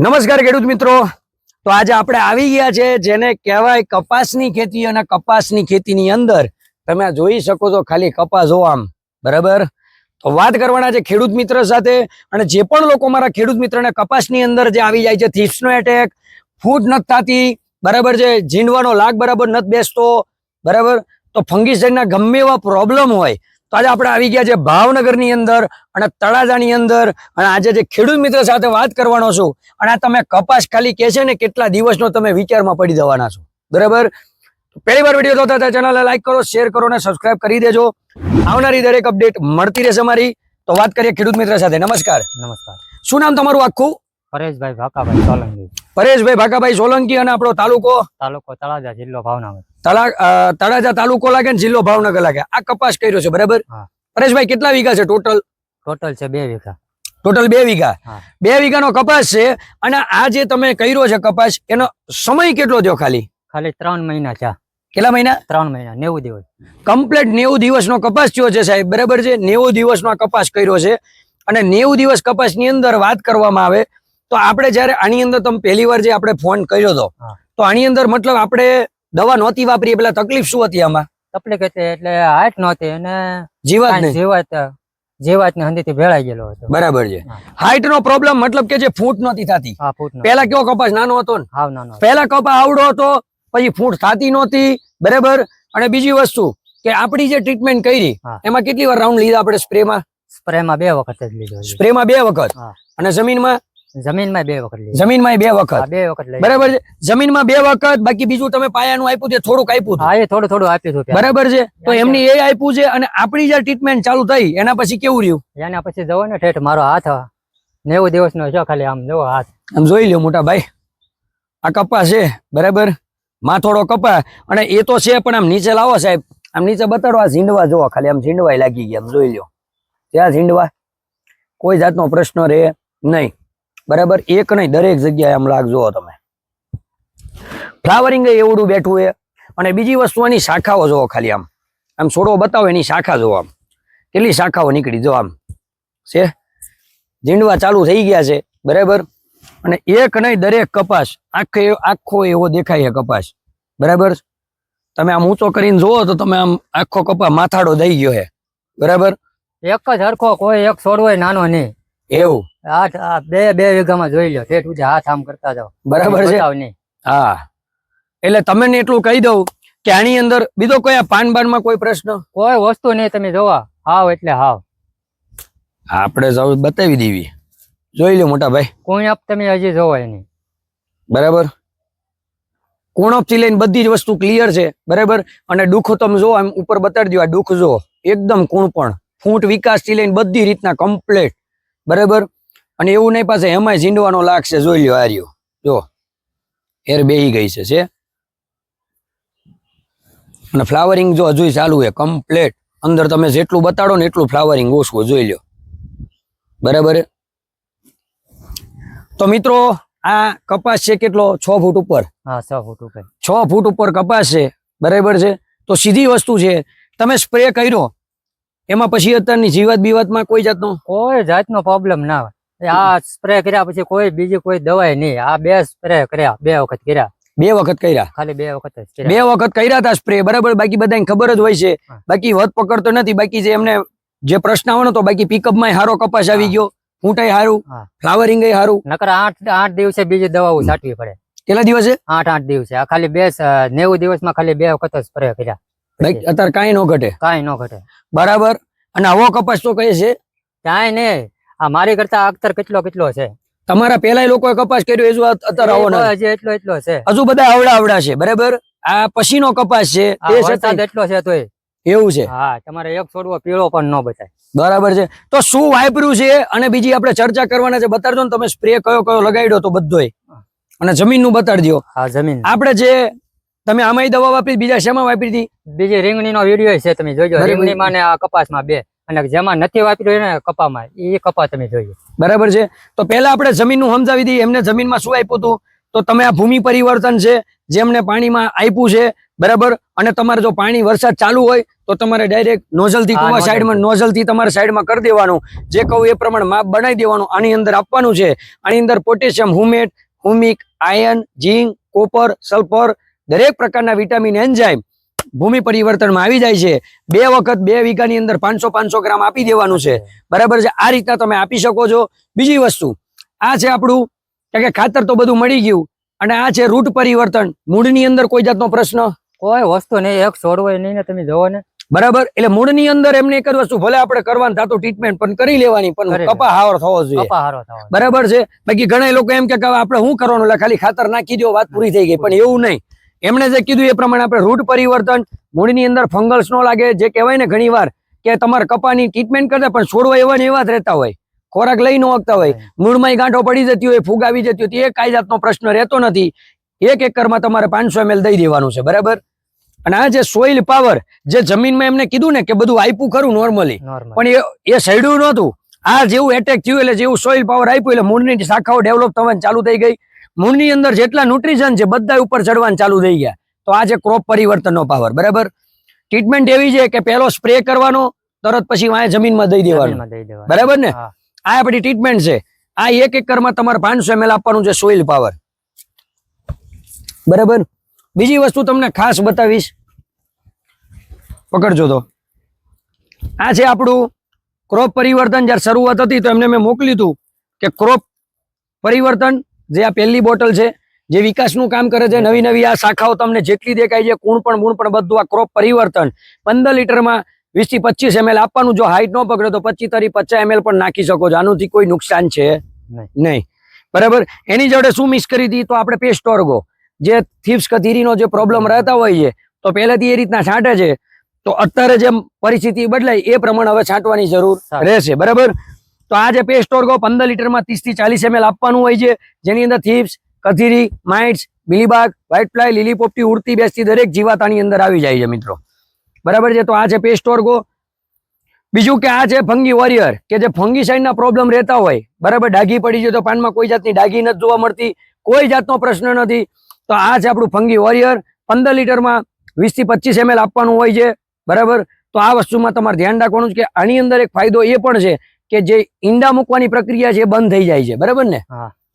નમસ્કાર ખેડૂત મિત્રો. તો આજે આપણે આવી ગયા છે જેને કહેવાય કપાસની ખેતી અને કપાસની ખેતીની અંદર તમે જોઈ શકો છો ખાલી કપાસ હો આમ. બરાબર? તો વાત કરવાના છે ખેડૂત મિત્ર સાથે અને જે પણ લોકો મારા ખેડૂત મિત્રને કપાસની અંદર જે આવી જાય છે થીપ્સનો એટેક ફૂટ નથી થતી, બરાબર છે? ઝીંડવાનો લાગ બરાબર નથી બેસતો, બરાબર? તો ફંગીસાઇડના ગમે એવા પ્રોબ્લેમ હોય તો આજે આપણે આવી ગયા છે ભાવનગરની અંદર અને તળાજાની અંદર. અને આજે જે ખેડૂત મિત્ર સાથે વાત કરવાનો છું અને આ તમે કપાસ ખાલી કે છે ને કેટલા દિવસનો તમે વિચારમાં પડી જવાના છો. બરાબર? પહેલી વાર વીડિયો જોતા હતા ચેનલને લાઈક કરો શેર કરો અને સબસ્ક્રાઈબ કરી દેજો. આવનારી દરેક અપડેટ મળતી રહેશે મારી. તો વાત કરીએ ખેડૂત મિત્ર સાથે. નમસ્કાર. નમસ્કાર. શું નામ તમારું આખું? પરેશભાઈ ભાકાભાઈ સોલંકી. પરેશભાઈ ભાકાભાઈ સોલંકી અને આપણો તાલુકો? તાલુકો તળાજા જિલ્લો ભાવનગર. તળા તળાજા તાલુકો લાગે ને જિલ્લો ભાવનગર લાગે? આ કપાસ કર્યો છે બરાબર? પરેશભાઈ કેટલા વીઘા છે ટોટલ ટોટલ છે બે વીઘા. ટોટલ બે વીઘા. બે વીઘાનો કપાસ છે અને આ જે તમે કર્યો છે કપાસ એનો સમય કેટલો થયો ખાલી? ખાલી ત્રણ મહિના છે કેટલા મહિના? ત્રણ મહિના નેવું દિવસ. કમ્પ્લીટ નેવું દિવસનો કપાસ થયો છે સાહેબ બરાબર છે? નેવું દિવસનો કપાસ કર્યો છે. અને નેવું દિવસ કપાસની અંદર વાત કરવામાં આવે તો આપણે જયારે આની અંદર તમે પહેલી વાર જે આપણે ફોન કર્યો હતો તો આની અંદર મતલબ આપણે દવા નહોતી વાપરી પેલા તકલીફ શું હતી આમાં? તકલીફ હતી એટલે હાઈટ નહોતી અને જીવાત જીવાત જીવાતની હંધી ભેળાઈ ગયેલો હતો. બરાબર છે. હાઈટ નો પ્રોબ્લેમ મતલબ કે જે ફૂટ નહોતી થતી. આ પહેલા કેવો કપાસ નાનો હતો ને? હાવ નાનો આવડો હતો પછી ફૂટ થતી નહોતી બરાબર? અને બીજી વસ્તુ કે આપણી જે ટ્રીટમેન્ટ કરી એમાં કેટલી વાર રાઉન્ડ લીધા આપણે સ્પ્રેમાં સ્પ્રે માં બે વખત સ્પ્રે લીધો સ્પ્રેમાં બે વખત. અને જમીનમાં બે વખત જમીનમાં બે વખત. બે વખત લઈ બરાબર છે? જમીનમાં બે વખત બાકી બીજું તમે પાયાનું આપ્યું તે થોડુંક આપ્યું. હા એ થોડું થોડું આપ્યું હતું બરાબર છે? તો એમની એ આપ્યું છે અને આપણી જે ટ્રીટમેન્ટ ચાલુ થઈ એના પછી કેવું રહ્યું? એના પછી જવો ને ઠેઠ મારો હાથ નેવું દિવસ નો છે ખાલી આમ જવો હાથ. આમ જોઈ લ્યો મોટા ભાઈ. આ કપા છે બરાબર? માથોડો કપા. અને એ તો છે પણ આમ નીચે લાવો સાહેબ. આમ નીચે બતાડો આ ઝીંડવા જોવો ખાલી આમ ઝીંડવા લાગી ગયા આમ જોઈ લ્યો. ત્યાં ઝીંડવા. કોઈ જાતનો પ્રશ્ન રહે નહીં. બરાબર? એક નહીં દરેક જગ્યાએ આમ લાગ જુઓ તમે. ફ્લાવરિંગ એવડું બેઠું છે. અને બીજી વસ્તુ એની શાખાઓ જોવો ખાલી આમ. આમ છોડો બતાવો એની શાખા જોવો આમ. કેટલી શાખાઓ નીકળી? જો આમ. છે? ઝીંડવા ચાલુ થઈ ગયા છે. બરાબર? અને એક નહીં દરેક કપાસ. આખે આખો એવો દેખાય છે કપાસ. બરાબર? તમે આમ ઊંચો કરીને જુઓ તો તમે આમ આખો કપાસ માથાડો દઈ ગયો છે. બરાબર? એક જ હરખો કોઈ એક છોડવો નાનો નહીં. એવું. હાથ આ બે બે વીઘામાં જોઈ લો ઠેઠ સુધી હાથ આમ કરતા જાઓ. બરાબર છે? હા. એટલે તમે એટલું કહી દઉં કે આની અંદર બીજો કોઈ આ પાન બાનમાં કોઈ પ્રશ્ન? કોઈ વસ્તુ નહીં તમે જોવા. હાવ એટલે હાવ. આપણે સૌ બતાવી દેવી. જોઈ લો મોટા ભાઈ. કોઈ આપ તમે હજી જોવો નહીં બરાબર? કુણપથી લઈને બધી જ વસ્તુ ક્લિયર છે? બરાબર? અને દુઃખ તમે જો આમ ઉપર બતાડી દો આ દુઃખ જો એકદમ કુણપણ. ફૂટ વિકાસથી લઈને બધી રીતના કમ્પ્લેટ બરાબર? અને એવું નહીં પાસે એમાંય ઝીંડવાનો લાગશે જોઈ લ્યો આર્યો. જો એર બેહી ગઈ છે છે. અને ફ્લાવરિંગ જો હજુ ચાલુ છે કમ્પ્લેટ અંદર તમે જેટલું બતાડો ને એટલું ફ્લાવરિંગ ઓછું જોઈ લ્યો. બરાબર? તો મિત્રો આ કપાસ છે કેટલો? છ ફૂટ ઉપર. હા છ ફૂટ ઉપર. છ ફૂટ ઉપર કપાસ છે. બરાબર છે? તો સીધી વસ્તુ છે તમે સ્પ્રે કર્યો. એમાં પછી અત્યારની જીવાત બીવાતમાં કોઈ જાતનો? કોઈ જાતનો પ્રોબ્લેમ ના હોય એ આ સ્પ્રે કર્યા પછી કોઈ બીજી કોઈ દવાઈ નહીં. આ બે સ્પ્રે કર્યા બે વખત કર્યા. બે વખત કર્યા? ખાલી બે વખત બે વખત કર્યા હતા સ્પ્રે બરાબર? બાકી બધાને ખબર જ હોય છે. બાકી વધ પકડતો નથી બાકી જે એમને જે પ્રશ્ન આવવાનો તો બાકી પિકઅપમાં હારો કપાસ આવી ગયો ફૂંટાઈ હારું. ફ્લાવરિંગ હારું. નકર આઠ આઠ દિવસે બીજી દવાઓ છાંટવી પડે. કેટલા દિવસે? આઠ આઠ દિવસે. આ ખાલી બે નેવું દિવસમાં ખાલી બે વખત જ સ્પ્રે કર્યા. બાકી અત્યારે કાંઈ ન ઘટે. કાંઈ ન ઘટે. બરાબર? અને આવો કપાસ તો કહે છે. કાંઈ નહીં. આ મારી કરતા અખ્તર કેટલો કેટલો છે? તમારા પેલા લોકોએ કપાસ કર્યો એ અત્યારે આવો હજી એટલો એટલો છે. હજુ બધા આવડા આવડા છે બરાબર? આ પછીનો કપાસ છે તે એટલો છે તોય. એવું છે. હા તમારે એક છોડવો પીળો પણ ન બતાય. બરાબર છે. તો શું વાપર્યું છે? અને બીજી આપણે ચર્ચા કરવાના છે. બતાડજો ને તમે સ્પ્રે કયો કયો લગાડ્યો તો બધોય. અને જમીનનું બતાડજો. આ જમીન. આપણે જે તમે આમાંય દવા વાપરી બીજા શેમાં વાપરી હતી? બીજી રીંગણી નો વીડિયો છે તમે જોજો. બરાબર. રીંગણી માં આ કપાસમાં બે. અને જેમાં નથી વાપર્યું એને કપામાં. એ કપા તમે જોઈએ. બરાબર છે? તો પહેલા આપણે જમીનનું સમજાવી દઈએ. એમને જમીનમાં શું આપ્યું હતું? તો તમે આ ભૂમિ પરિવર્તન છે જેમને પાણીમાં આપ્યું છે બરાબર? અને તમારે જો પાણી વરસાદ ચાલુ હોય તો તમારે ડાયરેક્ટ નોઝલથી કુવા. સાઈડમાં નોઝલથી તમારે સાઈડમાં કરી દેવાનું. જે કહું એ પ્રમાણે માપ બનાવી દેવાનું. આની અંદર આપવાનું છે. આની અંદર potassium humate humic iron zinc copper sulphur દરેક પ્રકારના વિટામિન એન્ઝાઇમ ભૂમિ પરિવર્તનમાં આવી જાય છે. બે વખત બે વીઘાની અંદર પાંચસો પાંચસો ગ્રામ આપી દેવાનું છે. બરાબર છે? આ રીતના તમે આપી શકો છો. બીજી વસ્તુ આ છે આપણું કે ખાતર તો બધું મળી ગયું. અને આ છે રૂટ પરિવર્તન. મૂળની અંદર કોઈ જાતનો પ્રશ્ન? કોઈ વસ્તુ નહીં એક છોડવાય નહીં ને તમે જોવો ને. બરાબર? એટલે મૂળની અંદર એમને એક જ વસ્તુ ભલે આપણે કરવાનું થતું ટ્રીટમેન્ટ પણ કરી લેવાની પણ કપા હાવર થવો જોઈએ. હારો બરાબર છે? બાકી ઘણા લોકો એમ કે આપણે શું કરવાનું? ખાલી ખાતર નાખી દો વાત પૂરી થઈ ગઈ. પણ એવું નહીં. એમણે જે કીધું એ પ્રમાણે આપણે રૂટ પરિવર્તન મૂળની અંદર ફંગલ્સ નો લાગે જે કહેવાય ને ઘણી વાર કે તમારે કપાની ટ્રીટમેન્ટ કરતા પણ છોડવા એવા ને એવા જ રહેતા હોય. ખોરાક લઈ ન શકતા હોય. મૂળમાં ગાંઠો પડી જતી હોય ફૂગ આવી જતી હોય તો એ કાંઈ જાતનો પ્રશ્ન રહેતો નથી. એક એકરમાં તમારે પાંચસો એમએલ દઈ દેવાનું છે બરાબર? અને આ જે સોઇલ પાવર જે જમીનમાં એમને કીધું ને કે બધું આપ્યું ખરું નોર્મલી પણ એ એ સડ્યું નહોતું. આ જેવું એટેક થયું એટલે જેવું સોઇલ પાવર આપ્યું એટલે મૂળની શાખાઓ ડેવલપ થવાની ચાલુ થઈ ગઈ. મૂળની અંદર જેટલા ન્યુટ્રિશન છે બધા ઉપર ચડવાનું ચાલુ થઈ ગયા. તો આ છે ક્રોપ પરિવર્તનનો પાવર બરાબર? ટ્રીટમેન્ટ એવી છે કે પહેલો સ્પ્રે કરવાનો તરત પછી વાંચે જમીનમાં દઈ દેવાનું. બરાબર ને. આ આપણી ટ્રીટમેન્ટ છે. આ એક એકરમાં તમારે પાંચસો એમએલ આપવાનું છે સોઇલ પાવર બરાબર? બીજી વસ્તુ તમને ખાસ બતાવીશ. પકડજો તો. આ છે આપણું ક્રોપ પરિવર્તન જ્યારે શરૂઆત હતી તો એમને મેં મોકલ્યું હતું કે ક્રોપ પરિવર્તન જે આ પહેલી બોટલ છે જે વિકાસનું કામ કરે છે નવી નવી આ શાખાઓ તમને જેટલી દેખાય છે કુણ પણ મૂળ પણ બધું આ ક્રોપ પરિવર્તન. પંદર લીટરમાં વીસથી પચીસ એમએલ આપવાનું જો હાઈટ ન પકડે તો પચીસ તરી પચાસ એમએલ પણ નાખી શકો છો. આનાથી કોઈ નુકસાન છે નહીં. બરાબર? એની જોડે શું મિક્સ કરી હતી તો આપણે પેસ્ટ ઓર્ગો જે થીપ્સ કથીરીનો જે પ્રોબ્લેમ રહેતા હોય છે તો પહેલેથી એ રીતના છાંટે છે. તો અત્યારે જેમ પરિસ્થિતિ બદલાય એ પ્રમાણે હવે છાંટવાની જરૂર રહેશે. બરાબર? તો આ જે પેસ્ટ ઓર્ગો પંદર લીટરમાં ત્રીસથી ચાલીસ એમએલ આપવાનું હોય છે. જેની અંદર થીપ્સ કથીરી માઇટ્સ મિલીબાગ વ્હાઇટ ફ્લાય લીલી પોપટી ઉડતી, બેસતી દરેક જીવાતાની અંદર આવી જાય છે મિત્રો. બરાબર છે? તો આ છે પેસ્ટ ઓર્ગો બીજું કે આ છે ફંગી વોરિયર કે જે ફંગી ના પ્રોબ્લેમ રહેતા હોય. બરાબર? ડાઘી પડી જાય તો પાનમાં કોઈ જાતની ડાઘી નથી જોવા મળતી. કોઈ જાતનો પ્રશ્ન નથી. તો આ છે આપણું ફંગી વોરિયર પંદર લીટરમાં વીસથી પચીસ એમએલ આપવાનું હોય છે. બરાબર? તો આ વસ્તુમાં તમારે ધ્યાન રાખવાનું છે કે આની અંદર એક ફાયદો એ પણ છે કે જે ઈંડા મૂકવાની પ્રક્રિયા છે એ બંધ થઈ જાય છે બરાબર ને?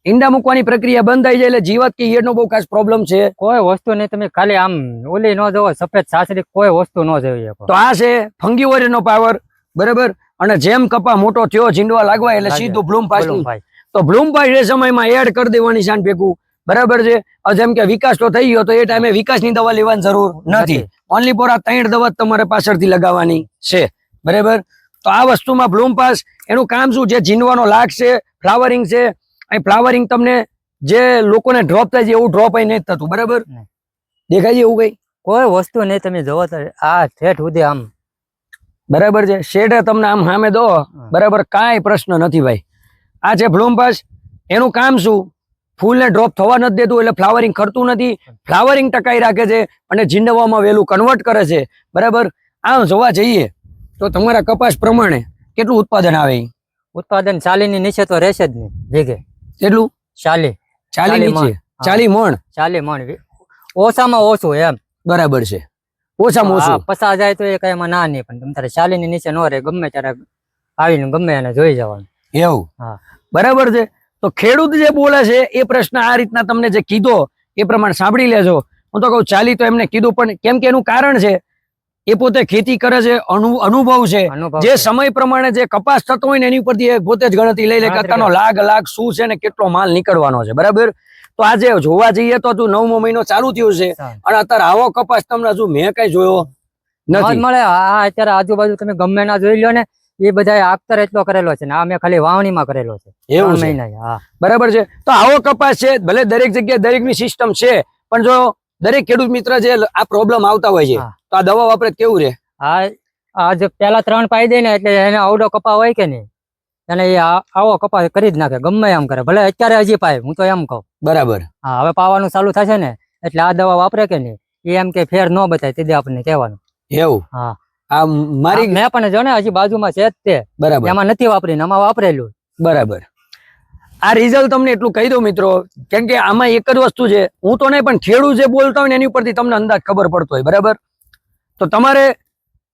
ઈંડા મૂકવાની પ્રક્રિયા બંધ થઈ જાય એટલે જીવાત કે ઈયળનો બહુ ખાસ પ્રોબ્લેમ છે. કોઈ વસ્તુ નહીં તમે ખાલી આમ ઓલી ન જવો સફેદ સાસરી કોઈ વસ્તુ ન જોઈ તો આ છે ફંગી વોરિયરનો પાવર બરાબર? અને જેમ કપા મોટો થયો ઝીંડવા લાગવા એટલે સીધું બ્લૂમ પાસ બોલો ભાઈ તો બ્લૂમ પાસ એ સમયમાં એડ કરી દેવાની શાન ભેગું બરાબર છે? જેમ કે વિકાસ તો થઈ ગયો તો એ ટાઈમે વિકાસની દવા લેવાની જરૂર નથી. ઓનલી ફોર આ ત્રણ દવા તમારે પાછળથી લગાવવાની છે બરાબર? તો આ વસ્તુમાં બ્લૂમ પાસ એનું કામ શું જે ઝીંડવાનો લાગ છે ફ્લાવરિંગ છે. અહીં ફ્લાવરિંગ તમને જે લોકોને ડ્રોપ થાય છે એવું ડ્રોપ અહીં નથી થતું બરાબર? દેખાય છે એવું કઈ? કોઈ વસ્તુ નહીં તમે જોવો તો આ ઠેઠ સુધી આમ. બરાબર છે. શેડે તમને આમ સામે દો. બરાબર કાંઈ પ્રશ્ન નથી ભાઈ. આ છે બ્લૂમ પાસ. એનું કામ શું? ફૂલને ડ્રોપ થવા નથી દેતું એટલે ફ્લાવરિંગ કરતું નથી. ફ્લાવરિંગ ટકાઈ રાખે છે અને જીંડવામાં વહેલું કન્વર્ટ કરે છે. બરાબર? આમ જોવા જઈએ. તો તમારા કપાસ પ્રમાણે કેટલું ઉત્પાદન આવે? ઉત્પાદન ચાલીની નીચે તો રહેશે જ નહીં વીઘે કેટલું ચાલી. ચાલી ચાલી નીચે? ચાલી મણ? ચાલી મણ. ઓછામાં ઓછું એમ. બરાબર છે. ઓછામાં ઓછું? પસાર જાય તો એ કઈ એમાં ના નહીં પણ તમે તારે ચાલીની નીચે ન રહે ગમે ત્યારે આવીને ગમે એને જોઈ જવાનું. એવું? હા. બરાબર છે. તો ખેડૂત જે બોલે છે એ પ્રશ્ન આ રીતના તમને જે કીધો એ પ્રમાણે સાંભળી લેજો. હું તો કહું ચાલી તો એમને કીધું પણ કેમ કે એનું કારણ છે એ પોતે ખેતી કરે છે અનુભવ છે. જે સમય પ્રમાણે જે કપાસ થતો હોય ને એની ઉપરથી પોતે જ ગણતરી લઈ લે કે અત્યારનો લાગ લાગ શું છે ને કેટલો માલ નીકળવાનો છે બરાબર? તો આજે જોવા જઈએ તો હજુ નવમો મહિનો ચાલુ થયો છે અને અત્યારે આવો કપાસ તમને હજુ મેં કઈ જોયો નથી. મળે આ અત્યારે આજુબાજુ તમે ગમે ના જોઈ લો ને એ બધા આખતર એટલો કરેલો છે ને આ મેં ખાલી વાવણીમાં કરેલો છે. એવું બરાબર છે. તો આવો કપાસ છે ભલે દરેક જગ્યાએ દરેકની સિસ્ટમ છે પણ જો દરેક ખેડૂત મિત્ર જે આ પ્રોબ્લેમ આવતા હોય છે તો આ દવા વાપરે કેવું રે આ આ જે પેલા ત્રણ પાઈ દે ને એટલે એને આવડો કપા હોય કે નહીં એને એ આવો કપા કરી જ નાખે ગમે એમ કરે. ભલે અત્યારે હજી પાય હું તો એમ કહું. બરાબર. હા હવે પાવાનું ચાલુ થશે ને એટલે આ દવા વાપરે કે નહીં એ એમ કે ફેર ન બતાય તે આપણને કહેવાનું. એવું? હા. આ મારી મેં પણ જો ને હજી બાજુમાં છે જ તે. બરાબર. એમાં નથી વાપરીને આમાં વાપરેલું. બરાબર. આ રિઝલ્ટ તમને એટલું કહી દઉં મિત્રો કેમ કે આમાં એક જ વસ્તુ છે હું તો નહીં પણ ખેડૂત જે બોલતા હોય ને એની ઉપરથી તમને અંદાજ ખબર પડતો હોય બરાબર? તો તમારે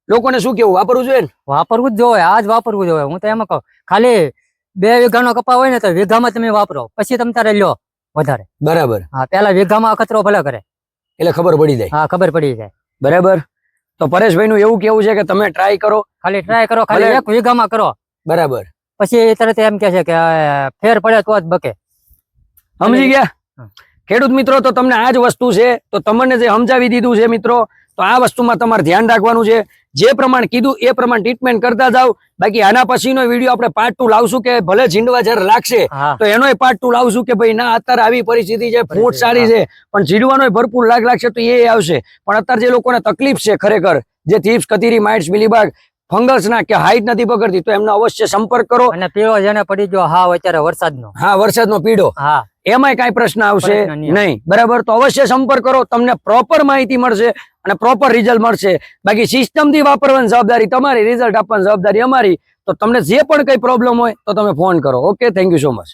લોકોને શું કેવું વાપરવું જોઈએ ને? વાપરવું જ જોઈએ આજ જ વાપરવું જોઈએ. હું તો એમ કહું ખાલી બે વીઘાનો કપા હોય ને તો વીઘામાં તમે વાપરો પછી તમે તારે લ્યો વધારે. બરાબર. હા પેલા વીઘામાં અખતરો ભલે કરે. એટલે ખબર પડી જાય. હા ખબર પડી જાય. બરાબર? તો પરેશભાઈ નું એવું કેવું છે કે તમે ટ્રાય કરો. ખાલી ટ્રાય કરો ખાલી. એક વીઘામાં કરો. બરાબર. પછી તરત એમ કે છે કે ફેર પડે તો જ બકે. સમજી ગયા? ખેડૂત મિત્રો તો તમને આ જ વસ્તુ છે. તો તમને જે સમજાવી દીધું છે મિત્રો તો આ વસ્તુમાં તમારે ધ્યાન રાખવાનું છે. જે પ્રમાણે કીધું એ પ્રમાણે ટ્રીટમેન્ટ કરતા જાવ બાકી આના પછીનો વીડિયો આપણે પાર્ટ ટુ લાવશું કે ભલે ઝીંડવા જયારે લાગશે તો એનોય પાર્ટ ટુ લાવશું કે ભાઈ ના અત્યારે આવી પરિસ્થિતિ છે ફૂટ સારી છે પણ ઝીંડવાનો ભરપૂર લાગ લાગશે તો એ આવશે. પણ અત્યારે જે લોકોને તકલીફ છે ખરેખર જે થીપ્સ કતીરી માઇટ્સ મિલીબાગ ફંગસ ના કે હાઈટ નથી પકડતી તો એમનો અવશ્ય સંપર્ક કરો. અને પીળો જેને પડી ગયો હા અત્યારે વરસાદનો. હા વરસાદનો પીડો હા. એમાંય કાંઈ પ્રશ્ન આવશે નહીં બરાબર? તો અવશ્ય સંપર્ક કરો તમને પ્રોપર માહિતી મળશે અને પ્રોપર રિઝલ્ટ મળશે. બાકી સિસ્ટમથી વાપરવાની જવાબદારી તમારી રિઝલ્ટ આપવાની જવાબદારી અમારી. તો તમને જે પણ કઈ પ્રોબ્લેમ હોય તો તમે ફોન કરો. Okay thank you so much